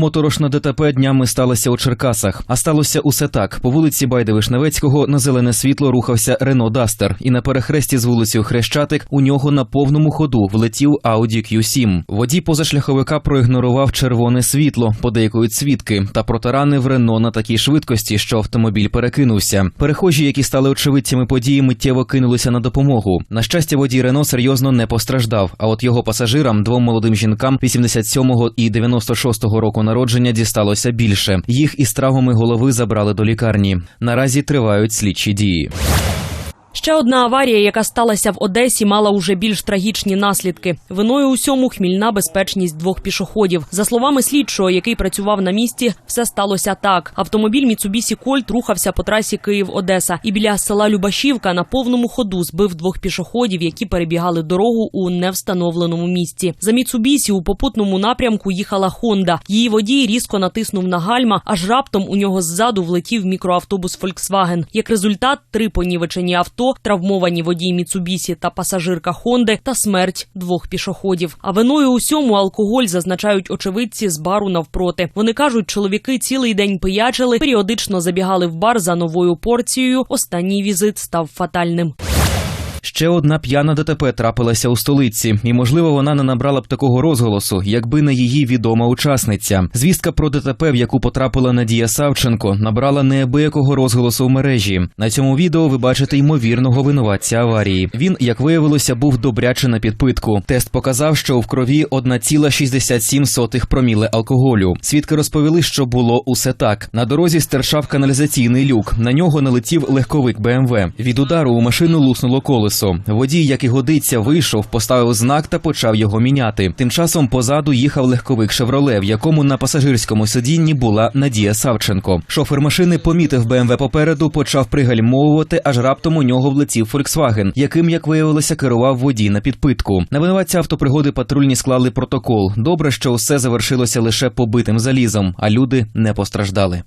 Моторошне ДТП днями сталося у Черкасах. А сталося усе так. По вулиці Байди Вишневецького на зелене світло рухався Рено Дастер, і на перехресті з вулицею Хрещатик у нього на повному ходу влетів Audi Q7. Водій позашляховика проігнорував червоне світло, подейкують свідки, та протаранив Рено на такій швидкості, що автомобіль перекинувся. Перехожі, які стали очевидцями події, миттєво кинулися на допомогу. На щастя, водій Рено серйозно не постраждав. А от його пасажирам, двом молодим жінкам 87-го і 96-го року народження, дісталося більше. Їх із травмами голови забрали до лікарні. Наразі тривають слідчі дії. Ще одна аварія, яка сталася в Одесі, мала уже більш трагічні наслідки. Виною усьому хмільна безпечність двох пішоходів. За словами слідчого, який працював на місці, все сталося так. Автомобіль Міцубісі Кольт рухався по трасі Київ-Одеса і біля села Любашівка на повному ходу збив двох пішоходів, які перебігали дорогу у невстановленому місці. За Міцубісі у попутному напрямку їхала Хонда. Її водій різко натиснув на гальма, аж раптом у нього ззаду влетів мікроавтобус Фольксваген. Як результат, три понівечені авто, травмовані водій Міцубісі та пасажирка Хонди та смерть двох пішоходів. А виною усьому алкоголь зазначають очевидці з бару навпроти. Вони кажуть, чоловіки цілий день пиячили, періодично забігали в бар за новою порцією. Останній візит став фатальним. Ще одна п'яна ДТП трапилася у столиці, і можливо вона не набрала б такого розголосу, якби не її відома учасниця. Звістка про ДТП, в яку потрапила Надія Савченко, набрала неабиякого розголосу в мережі. На цьому відео ви бачите ймовірного винуватця аварії. Він, як виявилося, був добряче на підпитку. Тест показав, що в крові 1,67 проміли алкоголю. Свідки розповіли, що було усе так. На дорозі стершав каналізаційний люк. На нього налетів легковик БМВ. Від удару у машину луснуло колесо. Водій, як і годиться, вийшов, поставив знак та почав його міняти. Тим часом позаду їхав легковик Шевроле, в якому на пасажирському сидінні була Надія Савченко. Шофер машини помітив БМВ попереду, почав пригальмовувати, аж раптом у нього влетів Фольксваген, яким, як виявилося, керував водій на підпитку. На винуватця автопригоди патрульні склали протокол. Добре, що усе завершилося лише побитим залізом, а люди не постраждали.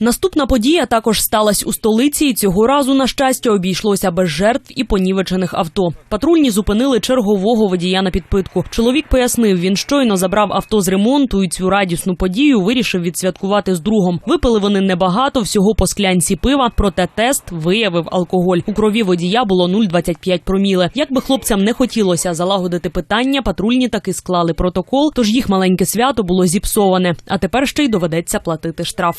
Наступна подія також сталася у столиці, і цього разу, на щастя, обійшлося без жертв і понівечених авто. Патрульні зупинили чергового водія на підпитку. Чоловік пояснив, він щойно забрав авто з ремонту і цю радісну подію вирішив відсвяткувати з другом. Випили вони небагато, всього по склянці пива, проте тест виявив алкоголь. У крові водія було 0,25 проміле. Як би хлопцям не хотілося залагодити питання, патрульні таки склали протокол, тож їх маленьке свято було зіпсоване. А тепер ще й доведеться платити штраф.